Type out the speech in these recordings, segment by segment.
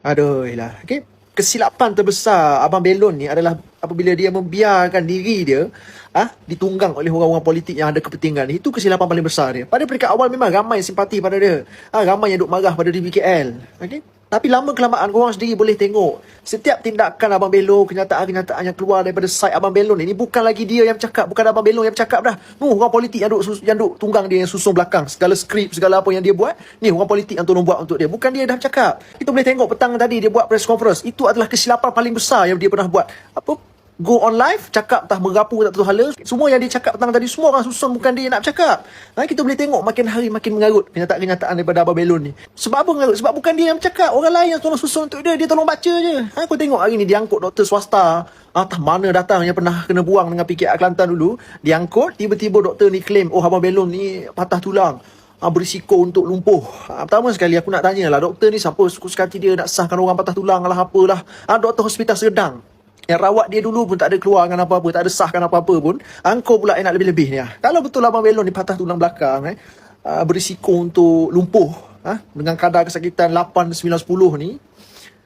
Aduh lah. Okay. Kesilapan terbesar Abang Belon ni adalah apabila dia membiarkan diri dia ah ditunggang oleh orang-orang politik yang ada kepentingan. Itu kesilapan paling besar dia. Pada peringkat awal memang ramai simpati pada dia. Ah ramai yang duk marah pada DBKL. Okay. Tapi lama kelamaan korang sendiri boleh tengok setiap tindakan Abang Belon, kenyataan-kenyataan yang keluar daripada side Abang Belon ni, ni bukan lagi dia yang cakap, bukan Abang Belon yang cakap dah. Nu orang politik yang duk yang duk tunggang dia yang susun belakang segala skrip, segala apa yang dia buat. Ni orang politik yang tolong buat untuk dia. Bukan dia dah cakap. Kita boleh tengok petang tadi dia buat press conference. Itu adalah kesilapan paling besar yang dia pernah buat. Apa go on live cakap entah merapu tak tahu hala. Semua yang dia cakap petang tadi semua orang susun bukan dia nak cakap. Ha, kita boleh tengok makin hari makin mengarut kenyataan-kenyataan daripada Abang Belon ni. Sebab apa mengarut? Sebab bukan dia yang cakap. Orang lain yang tolong susun untuk dia dia tolong baca je. Ha, aku tengok hari ni dia angkut doktor swasta. Ah, entah mana datang yang pernah kena buang dengan PKR Kelantan dulu? Diangkut tiba-tiba doktor ni claim oh Abang Belon ni patah tulang. Ah, berisiko untuk lumpuh. Ah, pertama sekali aku nak tanya lah, doktor ni siapa suka hati dia nak sahkan orang patah tulang lah apalah. Ah, doktor hospital sedang. Yang rawat dia dulu pun tak ada keluarkan apa-apa, tak ada sahkan apa-apa pun. Angkau pula yang nak lebih-lebih ni. Kalau betul Abang Belon ni patah tulang belakang, eh, ah, berisiko untuk lumpuh. ah, dengan kadar kesakitan 8, 9, 10 ni,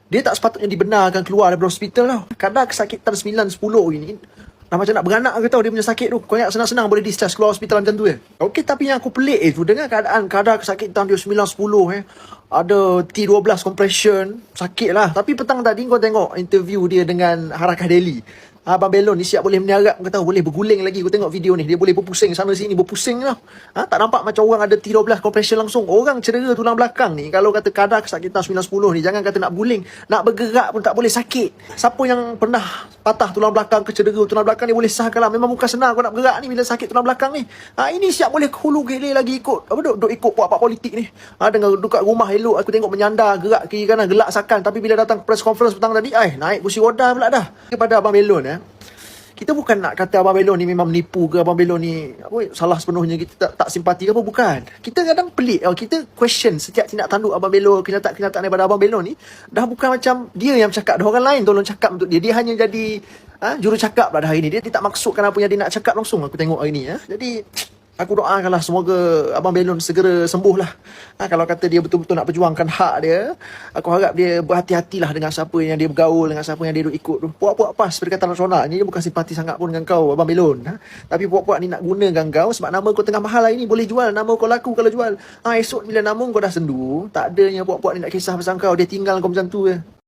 dia tak sepatutnya dibenarkan keluar daripada hospital tau. Kadar kesakitan 9, 10 ini, Dah macam nak beranak ke tau dia punya sakit tu. Kau ingat senang-senang boleh discharge keluar hospital macam tu eh. Okey tapi yang aku pelik eh tu dengan keadaan kadar kesakitan dia 9 10 eh. Ada T12 compression, sakit lah. Tapi petang tadi kau tengok interview dia dengan Harakah Delhi. Abang Belon ni siap boleh meniarap kau tahu boleh berguling lagi. Kau tengok video ni dia boleh berpusing sana sini berpusing lah. Ha, tak nampak macam orang ada T12 compression langsung. Orang cedera tulang belakang ni. Kalau kata kadar kesakitan 9-10 ni jangan kata nak guling nak bergerak pun tak boleh. Sakit. Siapa yang pernah patah tulang belakang ke cedera tulang belakang ni boleh sahkan lah. Memang bukan senang kau nak bergerak ni bila sakit tulang belakang ni. Ha, ini siap boleh hulu gile lagi ikut. Apa duk, duk ikut puak-puak politik ni? Ha, dengan dekat rumah elok aku tengok menyandar gerak kiri kanan gelak sakan. Tapi bila datang press conference petang tadi ai naik kursi roda pula dah. Kepada Abang Belon eh kita bukan nak kata Abang Belon ni memang menipu ke Abang Belon ni apa, salah sepenuhnya kita tak, tak simpati ke apa bukan. Kita kadang pelik oh, kita question setiap tindak tanduk Abang Belon kenyataan-kenyataan daripada Abang Belon ni dah bukan macam dia yang cakap dah orang lain tolong cakap untuk dia. Dia hanya jadi ha, juru cakap dah hari ni. Dia, dia tak maksudkan apa yang dia nak cakap langsung aku tengok hari ni ya. jadi Aku doakanlah semoga Abang Belon segera sembuh lah. Ha, kalau kata dia betul-betul nak perjuangkan hak dia, aku harap dia berhati-hatilah dengan siapa yang dia bergaul, dengan siapa yang dia duk ikut tu. Puak-puak pas Perikatan Nasional ni dia bukan simpati sangat pun dengan kau, Abang Belon. Ha? Tapi puak-puak ni nak gunakan kau sebab nama kau tengah mahal hari ni, boleh jual. Nama kau laku kalau jual. Ha, esok bila nama kau dah sendu, tak adanya puak-puak ni nak kisah pasal kau. Dia tinggal kau macam tu je.